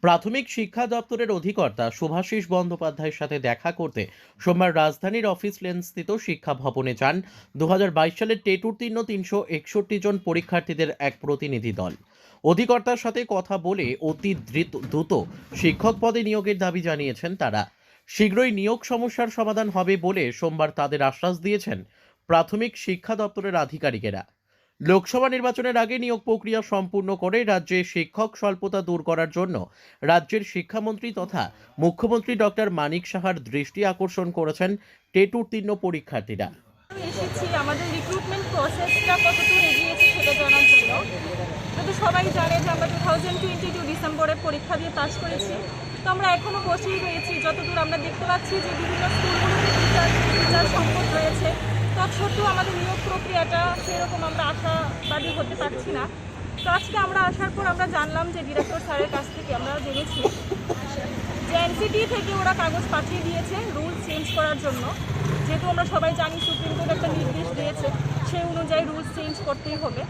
প্রাথমিক শিক্ষা দপ্তরের অধিকর্তা শুভাশিস বন্দ্যোপাধ্যায়ের সাথে দেখা করতে সোমবার রাজধানীর অফিস লেনস্থিত শিক্ষা ভবনে যান। দু হাজার বাইশ সালের টেট উত্তীর্ণ তিনশো একষট্টি জন পরীক্ষার্থীদের এক প্রতিনিধি দল। অধিকর্তার সাথে কথা বলে অতি দ্রুত- দ্রুত শিক্ষক পদে নিয়োগের দাবি জানিয়েছেন তারা। শীঘ্রই নিয়োগ সমস্যার সমাধান হবে বলে সোমবার তাদের আশ্বাস দিয়েছেন প্রাথমিক শিক্ষা দপ্তরের আধিকারিকেরা। লোকসভা নির্বাচনের আগে নিয়োগ প্রক্রিয়া সম্পূর্ণ করে রাজ্যে শিক্ষক স্বল্পতা দূর করার জন্য রাজ্যের শিক্ষামন্ত্রী তথা মুখ্যমন্ত্রী ডক্টর মানিক সাহার দৃষ্টি আকর্ষণ করেছেন টেট উত্তীর্ণ পরীক্ষার্থীরা। আমাদের কিন্তু সবাই জানে যে আমরা টু থাউজেন্ড টোয়েন্টি টু ডিসেম্বরে পরীক্ষা দিয়ে পাস করেছি। তো আমরা এখনও বসেই রয়েছি। যতদূর আমরা দেখতে পাচ্ছি যে বিভিন্ন স্কুলগুলোতে টিচার টিচার সংকট রয়েছে। তৎসত্ত্বেও আমাদের নিয়োগ প্রক্রিয়াটা সেরকম আমরা আশাবাদী হতে পারছি না। তো আজকে আমরা আসার পর আমরা জানলাম যে ডিরেক্টর স্যারের কাছ থেকে আমরা জেনেছি যে এনসিটি থেকে ওরা কাগজ পাঠিয়ে দিয়েছে রুল চেঞ্জ করার জন্য। যেহেতু আমরা সবাই জানি সুপ্রিম কোর্ট একটা নির্দেশ দিয়েছে সেই অনুযায়ী রুলস চেঞ্জ করতেই হবে।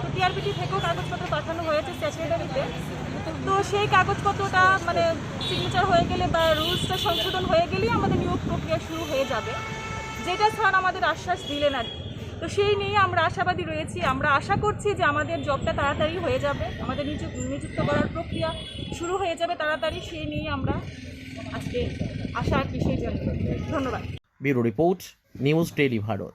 তো টিআরপিটি থেকেও কাগজপত্র পাঠানো হয়েছে সেক্রেটারিতে তো সেই কাগজপত্রটা মানে সিগনেচার হয়ে গেলে বা রুলসটা সংশোধন হয়ে গেলেই আমাদের নিয়োগ প্রক্রিয়া শুরু হয়ে যাবে। যেটা স্যার আমাদের আশ্বাস দিলেন আর কি। তো সেই নিয়ে আমরা আশাবাদী রয়েছি। আমরা আশা করছি যে আমাদের জবটা তাড়াতাড়ি হয়ে যাবে। আমাদের নিযুক্ত করার প্রক্রিয়া শুরু হয়ে যাবে তাড়াতাড়ি। সেই নিয়ে আমরা আজকে আশা আর কি সেই জন্য ধন্যবাদ। Bureau report, news daily Bharat.